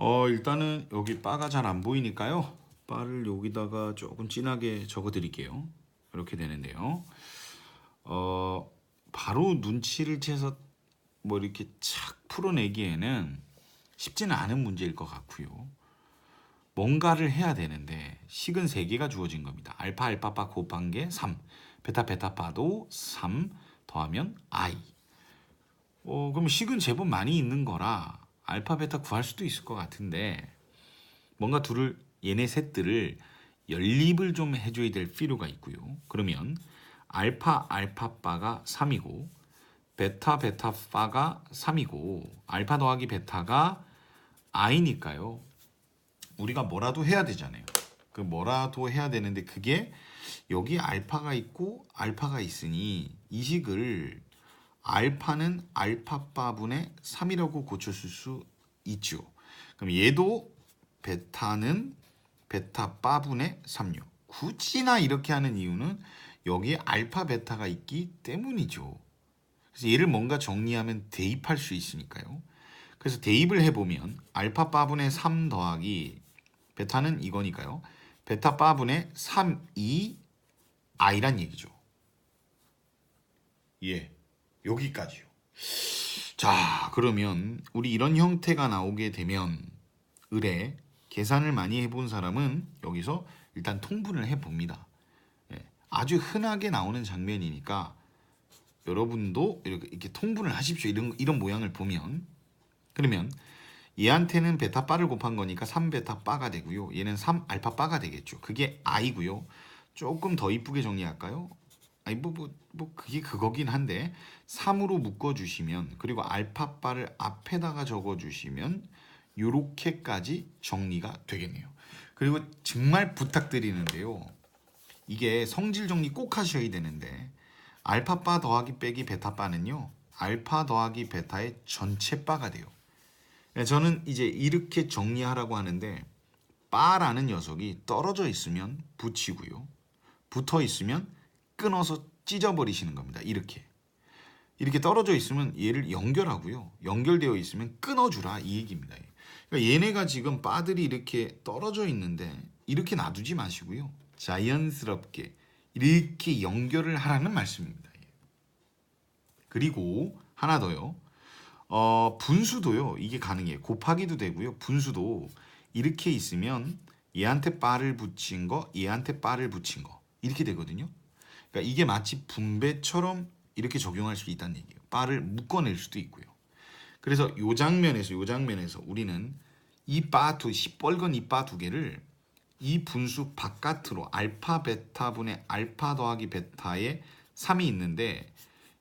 어 일단은 여기 바가 잘 안 보이니까요. 바를 여기다가 조금 진하게 적어 드릴게요. 이렇게 되는데요. 어 바로 눈치를 채서 뭐 이렇게 착 풀어내기에는 쉽지는 않은 문제일 것 같고요. 뭔가를 해야 되는데 식은 세 개가 주어진 겁니다. 알파 알파파 곱한 게 3, 베타 베타파도 3 더하면 i. 어 그럼 식은 제법 많이 있는 거라 알파 베타 구할 수도 있을 것 같은데 뭔가 둘을 얘네 셋들을 연립을 좀 해줘야 될 필요가 있고요. 그러면 알파 알파 바가 3이고 베타 베타파가 3이고 알파 더하기 베타가 i니까요. 우리가 뭐라도 해야 되잖아요. 그 뭐라도 해야 되는데 그게 여기 알파가 있고 알파가 있으니 이 식을 알파는 알파바분의 3이라고 고쳤을 수 있죠. 그럼 얘도 베타는 베타바분의 3요. 굳이나 이렇게 하는 이유는 여기에 알파 베타가 있기 때문이죠. 그래서 얘를 뭔가 정리하면 대입할 수 있으니까요. 그래서 대입을 해보면 알파 바분의 3 더하기 베타는 이거니까요. 베타 바분의 3, 2 i란 얘기죠. 예, 여기까지요. 자, 그러면 우리 이런 형태가 나오게 되면 을에 계산을 많이 해본 사람은 여기서 일단 통분을 해봅니다. 예, 아주 흔하게 나오는 장면이니까 여러분도 이렇게, 이렇게 통분을 하십시오. 이런 이런 모양을 보면 그러면 얘한테는 베타 바를 곱한 거니까 3베타 바가 되고요. 얘는 3 알파 바가 되겠죠. 그게 i고요. 조금 더 이쁘게 정리할까요? 아니 뭐, 뭐, 뭐 그게 그거긴 한데 3으로 묶어 주시면 그리고 알파 바를 앞에다가 적어 주시면 요렇게까지 정리가 되겠네요. 그리고 정말 부탁드리는데요. 이게 성질 정리 꼭 하셔야 되는데 알파 바 더하기 빼기 베타 바는요. 알파 더하기 베타의 전체 바가 돼요. 네, 저는 이제 이렇게 정리하라고 하는데 바라는 녀석이 떨어져 있으면 붙이고요. 붙어 있으면 끊어서 찢어버리시는 겁니다. 이렇게. 이렇게 떨어져 있으면 얘를 연결하고요. 연결되어 있으면 끊어주라 이 얘기입니다. 그러니까 얘네가 지금 바들이 이렇게 떨어져 있는데 이렇게 놔두지 마시고요. 자연스럽게 이렇게 연결을 하라는 말씀입니다. 그리고 하나 더요. 어, 분수도요. 이게 가능해요. 곱하기도 되고요. 분수도 이렇게 있으면 얘한테 바를 붙인 거, 얘한테 바를 붙인 거 이렇게 되거든요. 그러니까 이게 마치 분배처럼 이렇게 적용할 수 있다는 얘기예요. 바를 묶어낼 수도 있고요. 그래서 요 장면에서 요 장면에서 우리는 이 바 두 시뻘건 이 바 두 개를 이 분수 바깥으로 알파 베타 분의 알파 더하기 베타에 3이 있는데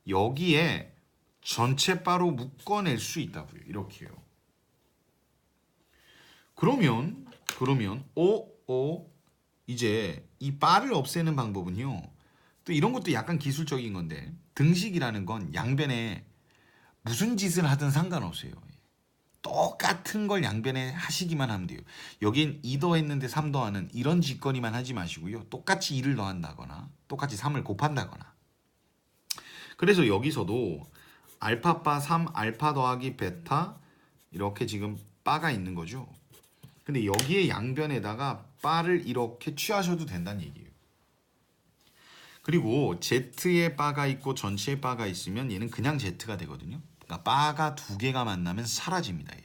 여기에 전체 바로 묶어낼 수 있다고요. 이렇게요. 그러면 그러면 오, 오 이제 이 바를 없애는 방법은요. 또 이런 것도 약간 기술적인 건데 등식이라는 건 양변에 무슨 짓을 하든 상관없어요. 똑같은 걸 양변에 하시기만 하면 돼요. 여긴 2 더했는데 3 더하는 이런 짓거리만 하지 마시고요. 똑같이 2를 더한다거나 똑같이 3을 곱한다거나 그래서 여기서도 알파바 3 알파 더하기 베타 이렇게 지금 바가 있는 거죠. 근데 여기에 양변에다가 바를 이렇게 취하셔도 된다는 얘기예요. 그리고 Z에 바가 있고 전체에 바가 있으면 얘는 그냥 Z가 되거든요. 그러니까 바가 두 개가 만나면 사라집니다. 얘.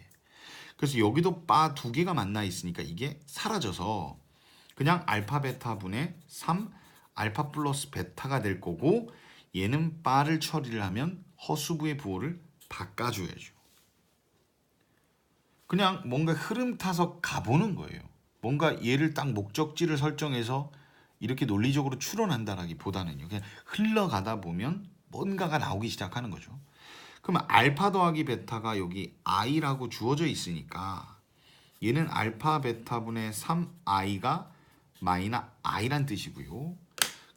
그래서 여기도 바 두 개가 만나 있으니까 이게 사라져서 그냥 알파 베타 분의 3 알파 플러스 베타가 될 거고 얘는 바를 처리를 하면 허수부의 부호를 바꿔줘야죠. 그냥 뭔가 흐름 타서 가보는 거예요. 뭔가 얘를 딱 목적지를 설정해서 이렇게 논리적으로 추론한다라기보다는요. 그냥 흘러가다 보면 뭔가가 나오기 시작하는 거죠. 그러면 알파 더하기 베타가 여기 i라고 주어져 있으니까 얘는 알파 베타분의 3i가 마이너 i란 뜻이고요.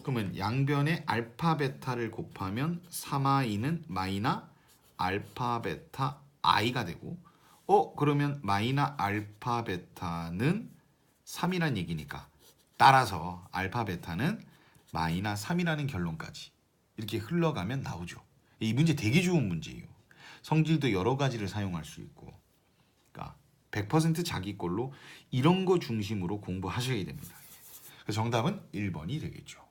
그러면 양변에 알파 베타를 곱하면 3i는 마이너 알파 베타 i가 되고 어 그러면 마이너 알파 베타는 3이란 얘기니까 따라서 알파 베타는 마이너 3이라는 결론까지 이렇게 흘러가면 나오죠. 이 문제 되게 좋은 문제예요. 성질도 여러 가지를 사용할 수 있고, 그러니까 100% 자기 걸로 이런 거 중심으로 공부하셔야 됩니다. 그래서 정답은 1번이 되겠죠.